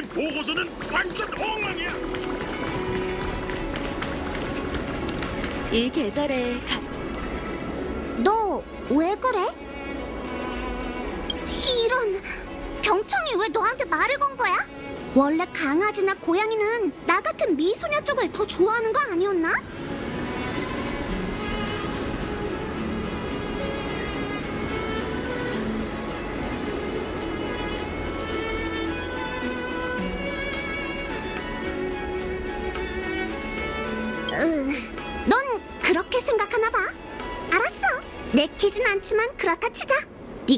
보고서는 완전 엉망이야. 이 계절에 가... 너 왜 그래? 이런 경청이 왜 너한테 말을 건 거야? 원래 강아지나 고양이는 나 같은 미소녀 쪽을 더 좋아하는 거 아니었나?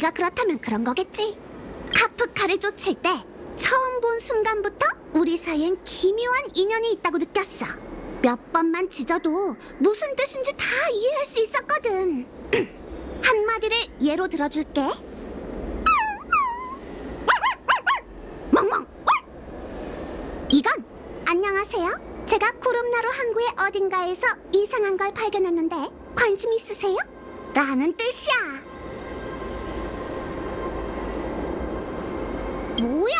네가 그렇다면 그런 거겠지. 카프카를 쫓을 때 처음 본 순간부터 우리 사이엔 기묘한 인연이 있다고 느꼈어. 몇 번만 짖어도 무슨 뜻인지 다 이해할 수 있었거든. 한마디를 예로 들어줄게. 멍멍. 이건 안녕하세요. 제가 구름나루 항구의 어딘가에서 이상한 걸 발견했는데 관심 있으세요? 라는 뜻이야. 뭐야?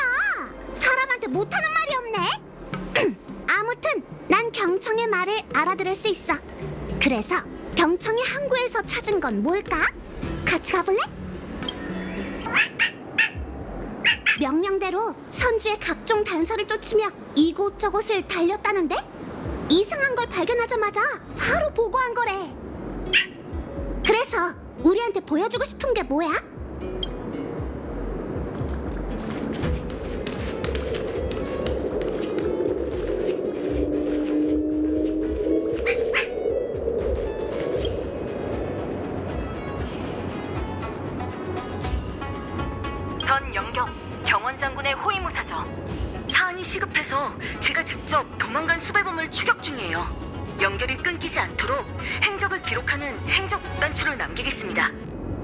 사람한테 못하는 말이 없네. 아무튼 난 경청의 말을 알아들을 수 있어. 그래서 경청이 항구에서 찾은 건 뭘까? 같이 가볼래? 명령대로 선주의 각종 단서를 쫓으며 이곳저곳을 달렸다는데 이상한 걸 발견하자마자 바로 보고한 거래. 그래서 우리한테 보여주고 싶은 게 뭐야? 행적 단추를 남기겠습니다.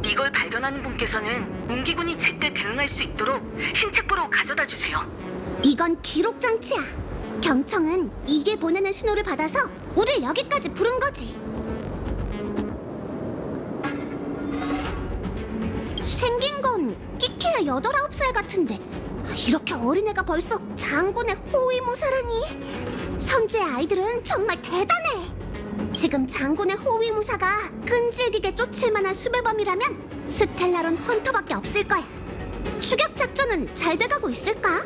이걸 발견하는 분께서는 운기군이 제때 대응할 수 있도록 신책부로 가져다 주세요. 이건 기록 장치야. 경청은 이게 보내는 신호를 받아서 우릴 여기까지 부른 거지. 생긴 건 끼키야 여덟 아홉 살 같은데 이렇게 어린애가 벌써 장군의 호위무사라니. 선주의 아이들은 정말 대단해. 지금 장군의 호위무사가 끈질기게 쫓을 만한 수배범이라면 스텔라론 헌터밖에 없을 거야. 추격 작전은 잘 돼가고 있을까?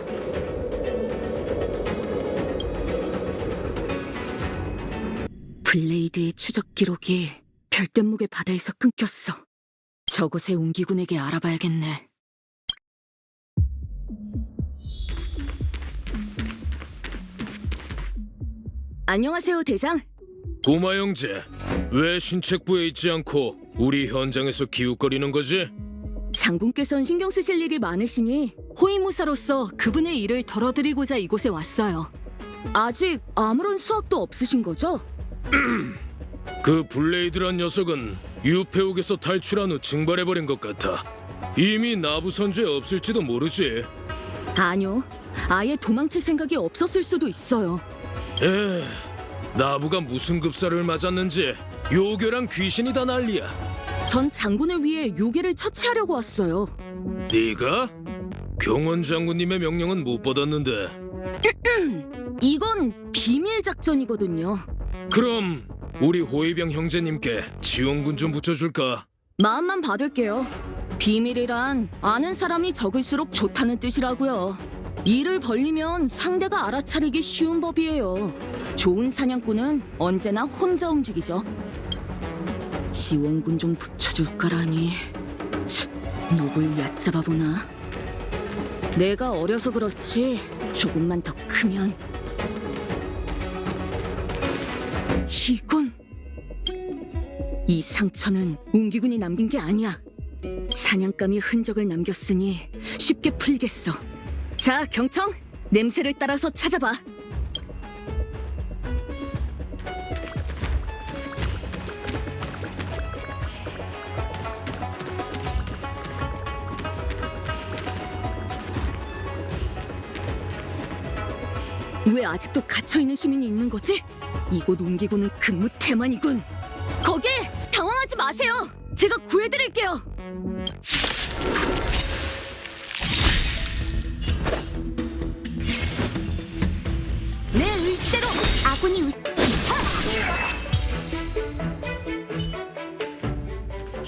블레이드의 추적 기록이 별대목의 바다에서 끊겼어. 저곳의 운기군에게 알아봐야겠네. 안녕하세요, 대장. 고마 형제, 왜 신책부에 있지 않고 우리 현장에서 기웃거리는 거지? 장군께선 신경 쓰실 일이 많으시니 호위무사로서 그분의 일을 덜어드리고자 이곳에 왔어요. 아직 아무런 수확도 없으신 거죠? 그 블레이드란 녀석은 유페옥에서 탈출한 후 징발해버린 것 같아. 이미 나부 선주에 없을지도 모르지. 아니요. 아예 도망칠 생각이 없었을 수도 있어요. 에, 나부가 무슨 급사를 맞았는지 요괴랑 귀신이 다 난리야. 전 장군을 위해 요괴를 처치하려고 왔어요. 네가? 경원 장군님의 명령은 못 받았는데. 이건 비밀 작전이거든요. 그럼 우리 호위병 형제님께 지원군 좀 붙여줄까? 마음만 받을게요. 비밀이란 아는 사람이 적을수록 좋다는 뜻이라고요. 일을 벌리면 상대가 알아차리기 쉬운 법이에요. 좋은 사냥꾼은 언제나 혼자 움직이죠. 지원군 좀 붙여줄까라니. 치, 녹을 얕잡아 보나. 내가 어려서 그렇지 조금만 더 크면 이건 이 상처는 웅기군이 남긴 게 아니야. 사냥감이 흔적을 남겼으니 쉽게 풀겠어. 자, 경청, 냄새를 따라서 찾아봐. 왜 아직도 갇혀 있는 시민이 있는 거지? 이곳 옮기고는 근무 태만이군. 거기에 당황하지 마세요. 제가 구해드릴게요. 덕분이 웃...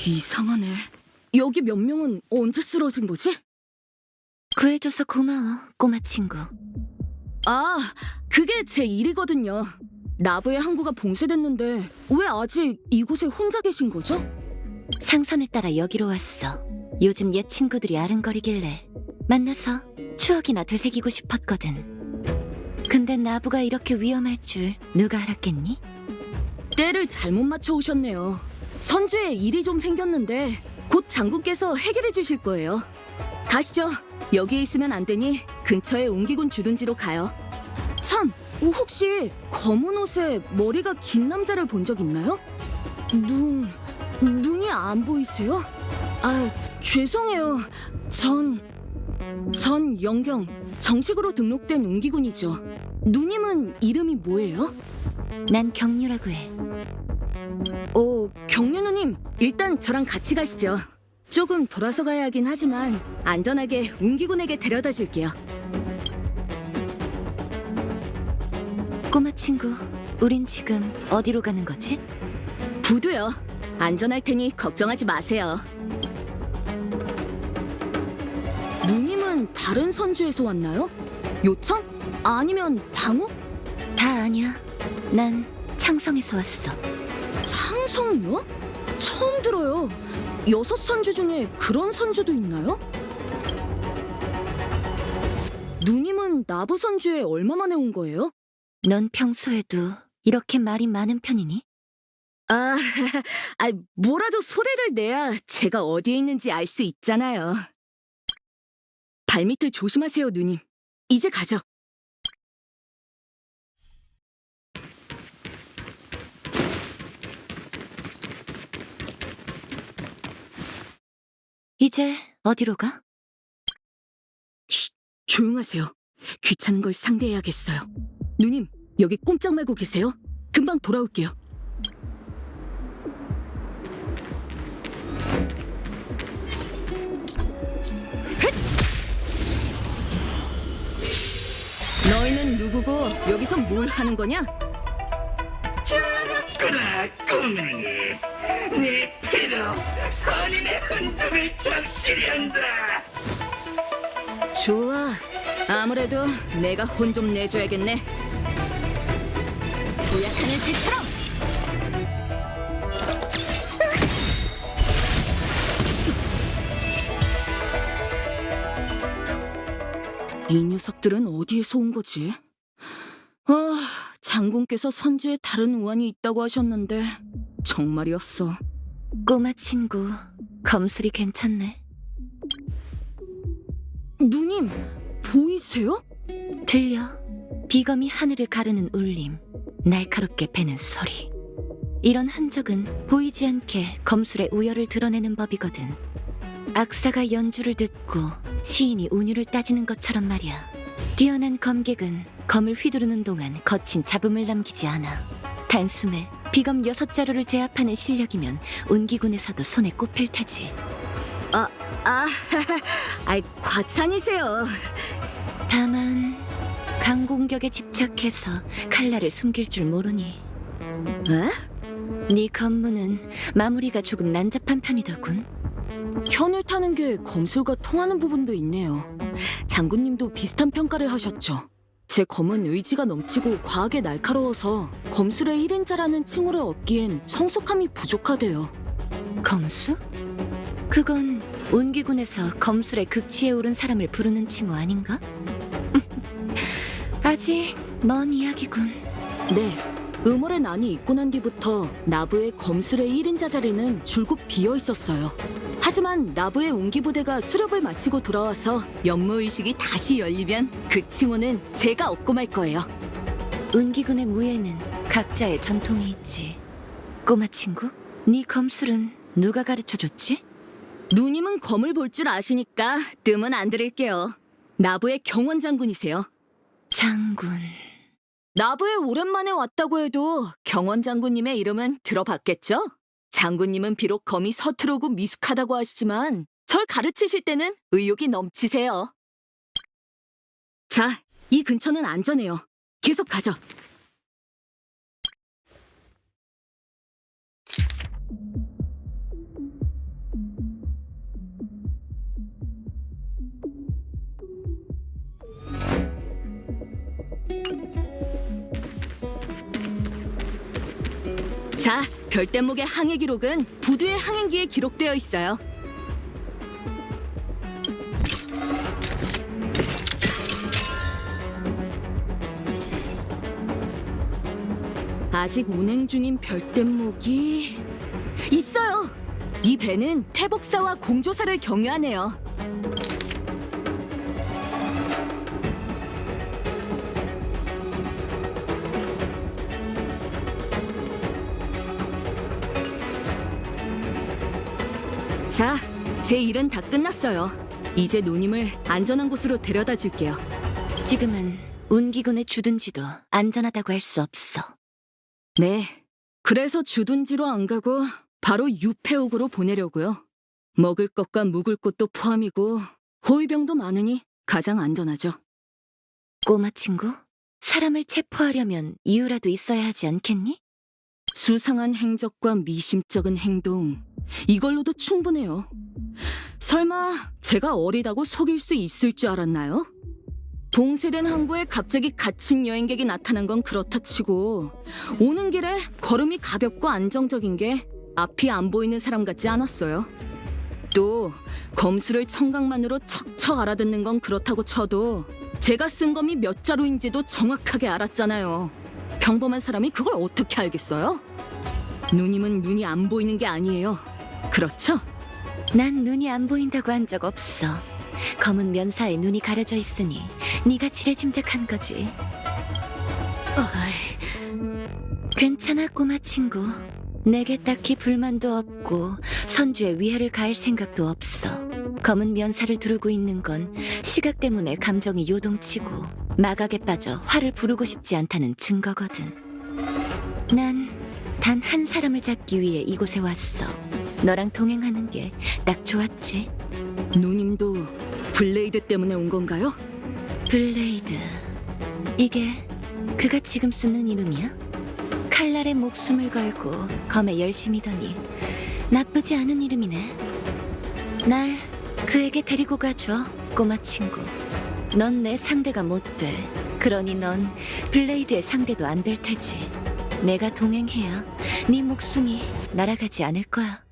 이상하네. 여기 몇 명은 언제 쓰러진 거지? 구해줘서 고마워, 꼬마 친구. 아, 그게 제 일이거든요. 나부의 항구가 봉쇄됐는데 왜 아직 이곳에 혼자 계신 거죠? 상선을 따라 여기로 왔어. 요즘 옛 친구들이 아른거리길래 만나서 추억이나 되새기고 싶었거든. 근데 나부가 이렇게 위험할 줄 누가 알았겠니? 때를 잘못 맞춰 오셨네요. 선주에 일이 좀 생겼는데 곧 장군께서 해결해 주실 거예요. 가시죠. 여기에 있으면 안 되니 근처에 옹기군 주둔지로 가요. 참, 혹시 검은 옷에 머리가 긴 남자를 본 적 있나요? 눈, 눈이 안 보이세요? 아, 죄송해요. 전, 전 영경, 정식으로 등록된 옹기군이죠. 누님은 이름이 뭐예요? 난 경유라고 해. 어, 경륜 누님, 일단 저랑 같이 가시죠. 조금 돌아서 가야 하긴 하지만 안전하게 운기군에게 데려다 줄게요. 꼬마 친구, 우린 지금 어디로 가는 거지? 부두요. 안전할 테니 걱정하지 마세요. 누님은 다른 선주에서 왔나요? 요청? 아니면 당호? 다 아니야. 난 창성에서 왔어. 창성이요? 처음 들어요. 여섯 선주 중에 그런 선주도 있나요? 누님은 나부 선주에 얼마 만에 온 거예요? 넌 평소에도 이렇게 말이 많은 편이니? 아, 아, 뭐라도 소리를 내야 제가 어디에 있는지 알 수 있잖아요. 발밑을 조심하세요, 누님. 이제 가죠. 이제 어디로 가? 조용하세요. 귀찮은 걸 상대해야겠어요. 누님, 여기 꼼짝 말고 계세요. 금방 돌아올게요. 너희는 누구고 여기서 뭘 하는 거냐? 그나 꼬맹이 네 피로 선인의 흔적을 적시련다 좋아. 아무래도 내가 혼 좀 내줘야겠네. 도약하는 새처럼. 이 녀석들은 어디에서 온 거지? 아, 장군께서 선주에 다른 우환이 있다고 하셨는데 정말이었어. 꼬마 친구, 검술이 괜찮네. 누님, 보이세요? 들려? 비검이 하늘을 가르는 울림, 날카롭게 베는 소리. 이런 흔적은 보이지 않게 검술의 우열을 드러내는 법이거든. 악사가 연주를 듣고 시인이 운율을 따지는 것처럼 말이야. 뛰어난 검객은 검을 휘두르는 동안 거친 잡음을 남기지 않아. 단숨에 비검 여섯 자루를 제압하는 실력이면 운기군에서도 손에 꼽힐 테지. 아, 아이 과찬이세요. 다만 강공격에 집착해서 칼날을 숨길 줄 모르니 에? 네 검무는 마무리가 조금 난잡한 편이더군. 현을 타는 게 검술과 통하는 부분도 있네요. 장군님도 비슷한 평가를 하셨죠. 제 검은 의지가 넘치고 과하게 날카로워서 검술의 1인자라는 칭호를 얻기엔 성숙함이 부족하대요. 검수? 그건 온기군에서 검술의 극치에 오른 사람을 부르는 칭호 아닌가? 아직 먼 이야기군. 네, 음월의 난이 있고 난 뒤부터 나부의 검술의 1인자 자리는 줄곧 비어 있었어요. 하지만 나부의 운기부대가 수렵을 마치고 돌아와서 연무의식이 다시 열리면 그 칭호는 제가 얻고 말 거예요. 운기군의 무예는 각자의 전통이 있지. 꼬마 친구, 네 검술은 누가 가르쳐줬지? 누님은 검을 볼 줄 아시니까 뜸은 안 들을게요. 나부의 경원 장군이세요. 장군. 나부에 오랜만에 왔다고 해도 경원 장군님의 이름은 들어봤겠죠? 장군님은 비록 검이 서투르고 미숙하다고 하시지만 절 가르치실 때는 의욕이 넘치세요. 자, 이 근처는 안전해요. 계속 가죠. 자, 별대목의 항해 기록은 부두의 항행기에 기록되어 있어요. 아직 운행 중인 별대목이 있어요. 이 배는 태복사와 공조사를 경유하네요. 자, 제 일은 다 끝났어요. 이제 누님을 안전한 곳으로 데려다 줄게요. 지금은 운기군의 주둔지도 안전하다고 할 수 없어. 네. 그래서 주둔지로 안 가고 바로 유폐옥으로 보내려고요. 먹을 것과 묵을 곳도 포함이고 호위병도 많으니 가장 안전하죠. 꼬마 친구, 사람을 체포하려면 이유라도 있어야 하지 않겠니? 수상한 행적과 미심쩍은 행동 이걸로도 충분해요. 설마 제가 어리다고 속일 수 있을 줄 알았나요? 봉쇄된 항구에 갑자기 갇힌 여행객이 나타난 건 그렇다 치고 오는 길에 걸음이 가볍고 안정적인 게 앞이 안 보이는 사람 같지 않았어요. 또 검수를 청각만으로 척척 알아듣는 건 그렇다고 쳐도 제가 쓴 검이 몇 자루인지도 정확하게 알았잖아요. 평범한 사람이 그걸 어떻게 알겠어요? 누님은 눈이 안 보이는 게 아니에요. 그렇죠? 난 눈이 안 보인다고 한 적 없어. 검은 면사에 눈이 가려져 있으니 네가 지레짐작한 거지. 어이, 괜찮아, 꼬마 친구. 내게 딱히 불만도 없고 선주에 위해를 가할 생각도 없어. 검은 면사를 두르고 있는 건 시각 때문에 감정이 요동치고 마각에 빠져 화를 부르고 싶지 않다는 증거거든. 난 단 한 사람을 잡기 위해 이곳에 왔어. 너랑 동행하는 게 딱 좋았지. 누님도 블레이드 때문에 온 건가요? 블레이드. 이게 그가 지금 쓰는 이름이야? 칼날에 목숨을 걸고 검에 열심이더니 나쁘지 않은 이름이네. 날 그에게 데리고 가줘, 꼬마 친구. 넌 내 상대가 못 돼. 그러니 넌 블레이드의 상대도 안 될 테지. 내가 동행해야 네 목숨이 날아가지 않을 거야.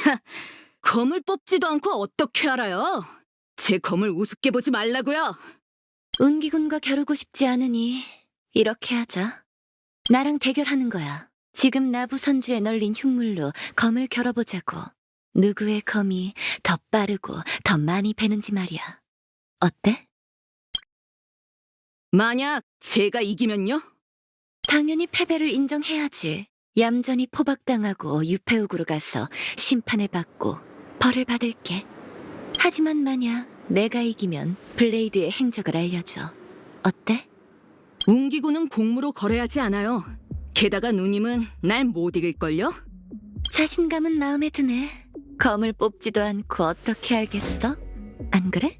검을 뽑지도 않고 어떻게 알아요? 제 검을 우습게 보지 말라고요. 운기군과 겨루고 싶지 않으니 이렇게 하자. 나랑 대결하는 거야. 지금 나부 선주에 널린 흉물로 검을 겨뤄보자고. 누구의 검이 더 빠르고 더 많이 베는지 말이야. 어때? 만약 제가 이기면요? 당연히 패배를 인정해야지. 얌전히 포박당하고 유폐옥으로 가서 심판을 받고 벌을 받을게. 하지만 만약 내가 이기면 블레이드의 행적을 알려줘. 어때? 운기구는 공무로 거래하지 않아요. 게다가 누님은 날 못 이길걸요? 자신감은 마음에 드네. 검을 뽑지도 않고 어떻게 알겠어? 안 그래?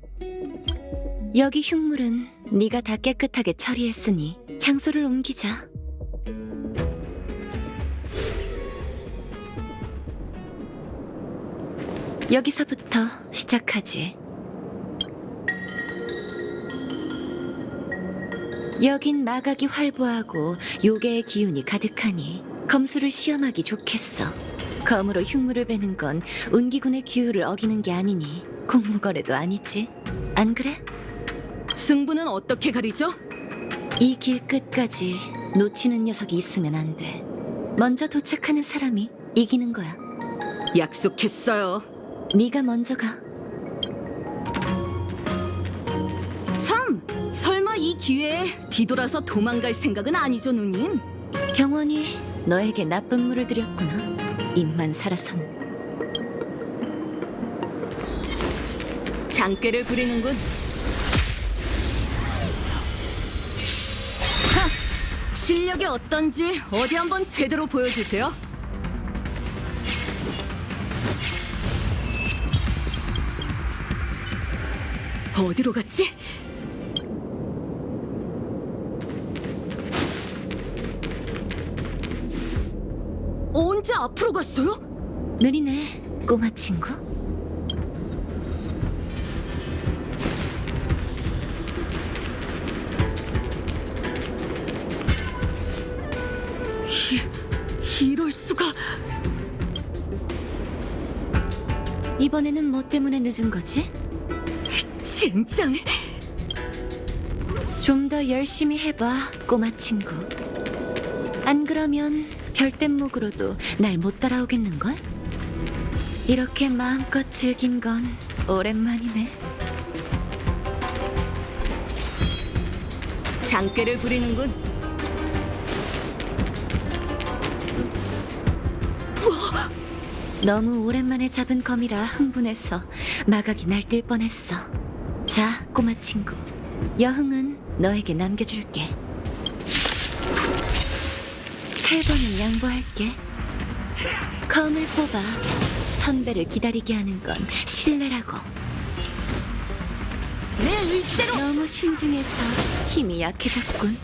여기 흉물은 네가 다 깨끗하게 처리했으니 장소를 옮기자. 여기서부터 시작하지. 여긴 마각이 활보하고 요괴의 기운이 가득하니 검수를 시험하기 좋겠어. 검으로 흉물을 베는 건 운기군의 기율을 어기는 게 아니니 공무거래도 아니지. 안 그래? 승부는 어떻게 가리죠? 이 길 끝까지 놓치는 녀석이 있으면 안 돼. 먼저 도착하는 사람이 이기는 거야. 약속했어요. 네가 먼저 가. 참! 설마 이 기회에 뒤돌아서 도망갈 생각은 아니죠, 누님? 경원이 너에게 나쁜 물을 들였구나. 입만 살아서는. 장꾀를 부리는군. 하! 실력이 어떤지 어디 한번 제대로 보여주세요. 어디로 갔지? 언제 앞으로 갔어요? 느리네, 꼬마 친구. 이럴 수가. 이번에는 뭐 때문에 늦은 거지? 젠장. 좀 더 열심히 해봐, 꼬마 친구. 안 그러면 별뗏목으로도 날 못 따라오겠는걸? 이렇게 마음껏 즐긴 건 오랜만이네. 장깨를 부리는군. 너무 오랜만에 잡은 검이라 흥분해서 마각이 날뛸 뻔했어. 자, 꼬마 친구. 여흥은 너에게 남겨줄게. 세 번은 양보할게. 검을 뽑아 선배를 기다리게 하는 건 신뢰라고. 내 의지대로. 너무 신중해서 힘이 약해졌군.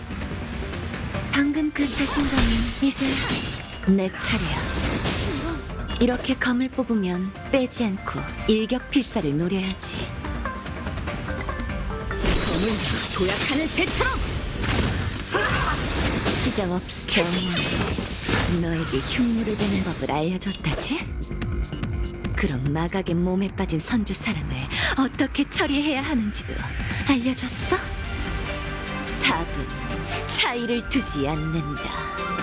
방금 그 자신감은 이제 내 차례야. 이렇게 검을 뽑으면 빼지 않고 일격필사를 노려야지. 검을 도약하는 새처럼. 지장 없어. 너에게 흉물을 베는 법을 알려줬다지? 그럼 마각의 몸에 빠진 선주 사람을 어떻게 처리해야 하는지도 알려줬어? 답은 차이를 두지 않는다.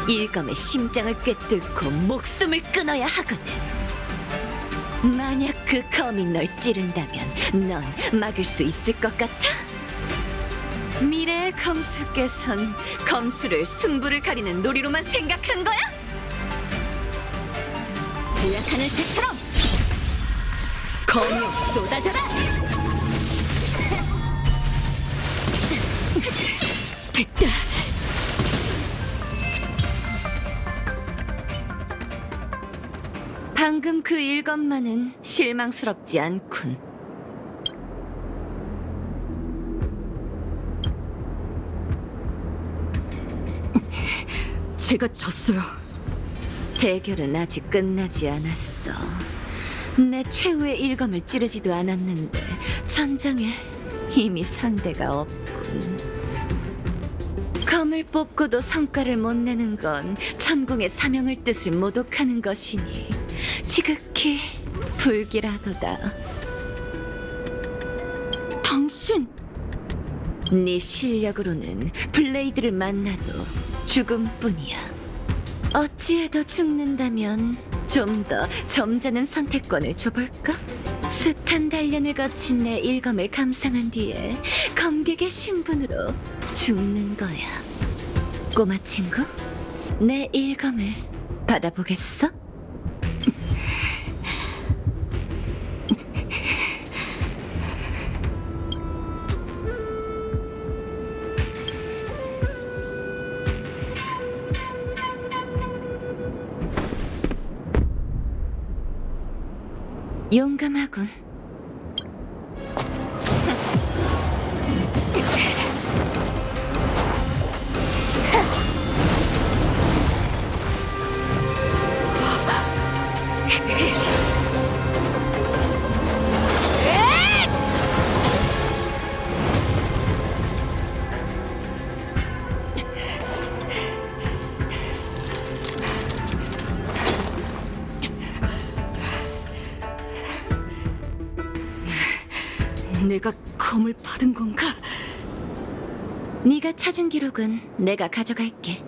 일검의 심장을 꿰뚫고 목숨을 끊어야 하거든. 만약 그 검이 널 찌른다면 넌 막을 수 있을 것 같아? 미래의 검수께선 검수를 승부를 가리는 놀이로만 생각한 거야? 도약하는 새처럼. 검이 쏟아져라. 됐다. 방금 그 일검만은 실망스럽지 않군. 제가 졌어요. 대결은 아직 끝나지 않았어. 내 최후의 일검을 찌르지도 않았는데 전장에 이미 상대가 없군. 검을 뽑고도 성과를 못 내는 건 천궁의 사명을 뜻을 모독하는 것이니 지극히 불길하도다. 당신 네 실력으로는 블레이드를 만나도 죽음뿐이야. 어찌해도 죽는다면 좀 더 점잖은 선택권을 줘볼까? 숱한 단련을 거친 내 일검을 감상한 뒤에 검객의 신분으로 죽는 거야. 꼬마 친구, 내 일검을 받아보겠어? 용감하군. 내가 검을 받은 건가? 네가 찾은 기록은 내가 가져갈게.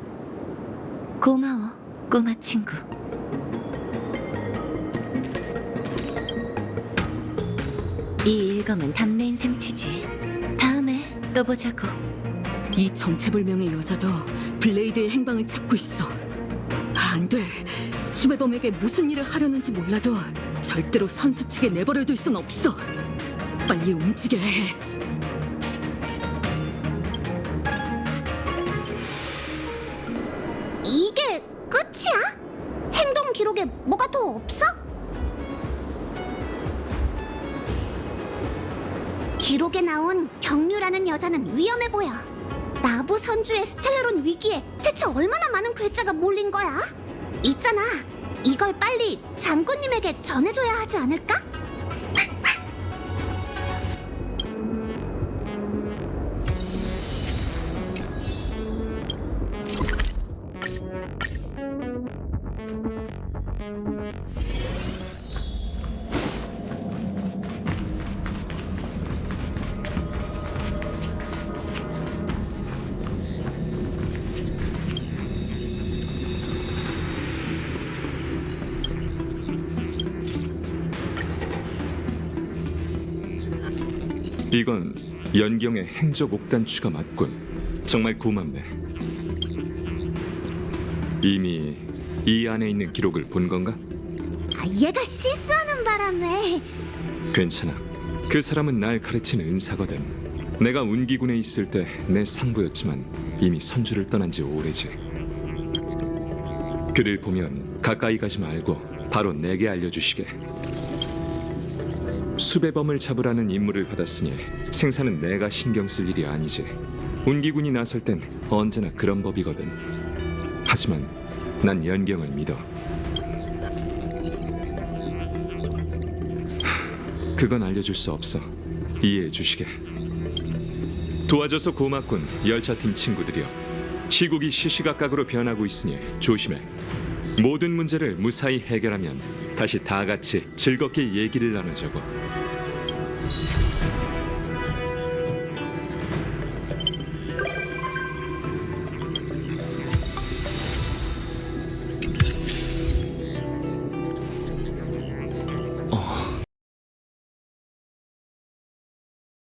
고마워, 꼬마 친구. 이 일검은 담내 인생 치지. 다음에 또 보자고. 이 정체불명의 여자도 블레이드의 행방을 찾고 있어. 아, 안 돼. 수배범에게 무슨 일을 하려는지 몰라도 절대로 선수 측에 내버려둘 순 없어. 빨리 움직여야 해. 이게 끝이야? 행동 기록에 뭐가 더 없어? 기록에 나온 경류라는 여자는 위험해 보여. 나부 선주의 스텔라론 위기에 대체 얼마나 많은 괴짜가 몰린 거야? 있잖아. 이걸 빨리 장군님에게 전해줘야 하지 않을까? 이건 연경의 행적 옥단추가 맞군. 정말 고맙네. 이미 이 안에 있는 기록을 본 건가? 아, 얘가 실수하는 바람에 괜찮아. 그 사람은 날 가르친 은사거든. 내가 운기군에 있을 때 내 상부였지만 이미 선주를 떠난 지 오래지. 그를 보면 가까이 가지 말고 바로 내게 알려주시게. 수배범을 잡으라는 임무를 받았으니 생사는 내가 신경 쓸 일이 아니지. 운기군이 나설 땐 언제나 그런 법이거든. 하지만 난 연경을 믿어. 그건 알려줄 수 없어. 이해해 주시게. 도와줘서 고맙군, 열차팀 친구들이여. 시국이 시시각각으로 변하고 있으니 조심해. 모든 문제를 무사히 해결하면 다시 다 같이 즐겁게 얘기를 나누자고.